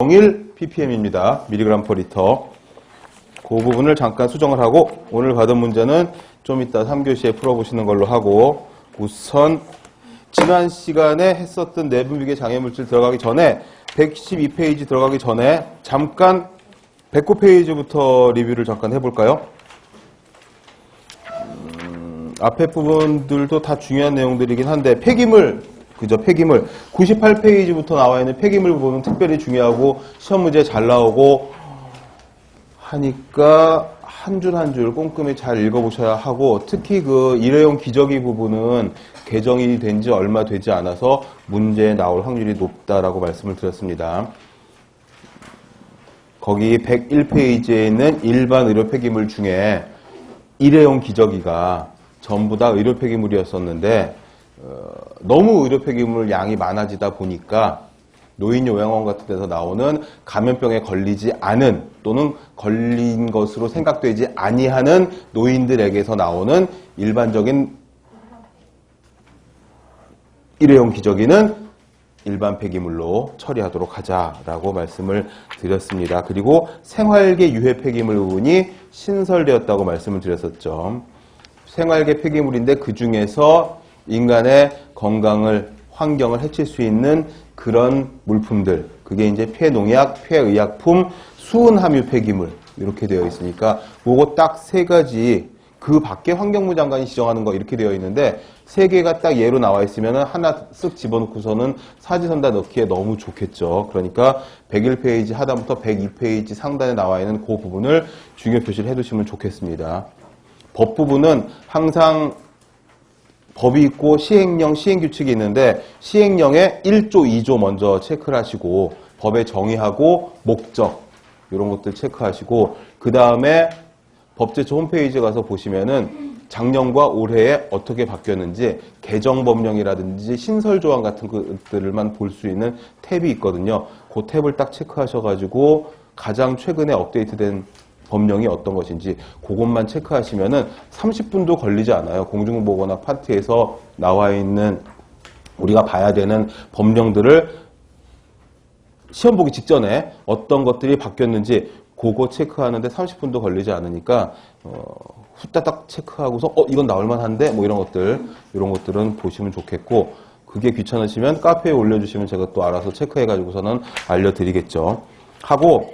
0.01 ppm입니다. 미리그램 퍼 리터. 그 부분을 잠깐 수정을 하고 오늘 받은 문제는 좀 이따 3교시에 풀어보시는 걸로 하고 우선 지난 시간에 했었던 내분비계 장애물질 들어가기 전에 112페이지 들어가기 전에 잠깐 109페이지부터 리뷰를 잠깐 해볼까요? 음, 앞에 부분들도 다 중요한 내용들이긴 한데 폐기물 그죠 폐기물 98페이지부터 나와 있는 폐기물 부분은 특별히 중요하고 시험 문제 잘 나오고 하니까 한 줄 한 줄 꼼꼼히 잘 읽어보셔야 하고 특히 그 일회용 기저귀 부분은 개정이 된 지 얼마 되지 않아서 문제에 나올 확률이 높다라고 말씀을 드렸습니다. 거기 101페이지에 있는 일반 의료 폐기물 중에 일회용 기저귀가 전부 다 의료 폐기물이었었는데 어, 너무 의료 폐기물 양이 많아지다 보니까 노인 요양원 같은 데서 나오는 감염병에 걸리지 않은 또는 걸린 것으로 생각되지 아니하는 노인들에게서 나오는 일반적인 일회용 기저귀는 일반 폐기물로 처리하도록 하자라고 말씀을 드렸습니다. 그리고 생활계 유해 폐기물 부분이 신설되었다고 말씀을 드렸었죠. 생활계 폐기물인데 그 중에서 인간의 건강을 환경을 해칠 수 있는 그런 물품들 그게 이제 폐농약, 폐의약품, 수은함유 폐기물 이렇게 되어 있으니까 그거 딱 세 가지 그 밖에 환경부 장관이 지정하는 거 이렇게 되어 있는데 세 개가 딱 예로 나와 있으면 하나 쓱 집어넣고서는 사지선 다 넣기에 너무 좋겠죠. 그러니까 101페이지 하단부터 102페이지 상단에 나와 있는 그 부분을 중요 표시를 해두시면 좋겠습니다. 법 부분은 항상 법이 있고 시행령, 시행규칙이 있는데 시행령에 1조, 2조 먼저 체크를 하시고 법의 정의하고 목적 이런 것들 체크하시고 그 다음에 법제처 홈페이지 가서 보시면은 작년과 올해에 어떻게 바뀌었는지 개정 법령이라든지 신설 조항 같은 것들만 볼 수 있는 탭이 있거든요. 그 탭을 딱 체크하셔가지고 가장 최근에 업데이트된 법령이 어떤 것인지 그것만 체크하시면은 30분도 걸리지 않아요. 공중보거나 파트에서 나와 있는 우리가 봐야 되는 법령들을 시험 보기 직전에 어떤 것들이 바뀌었는지 그거 체크하는데 30분도 걸리지 않으니까 어, 후다닥 체크하고서 어 이건 나올 만한데 뭐 이런 것들 이런 것들은 보시면 좋겠고 그게 귀찮으시면 카페에 올려주시면 제가 또 알아서 체크해가지고서는 알려드리겠죠. 하고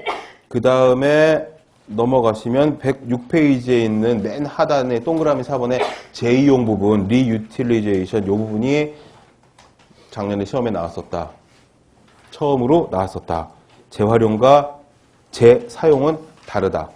그 다음에 넘어가시면 106페이지에 있는 맨 하단에 동그라미 4번에 제2용 부분 리유틸리제이션 이 부분이 작년에 시험에 나왔었다. 처음으로 나왔었다. 재활용과 재사용은 다르다.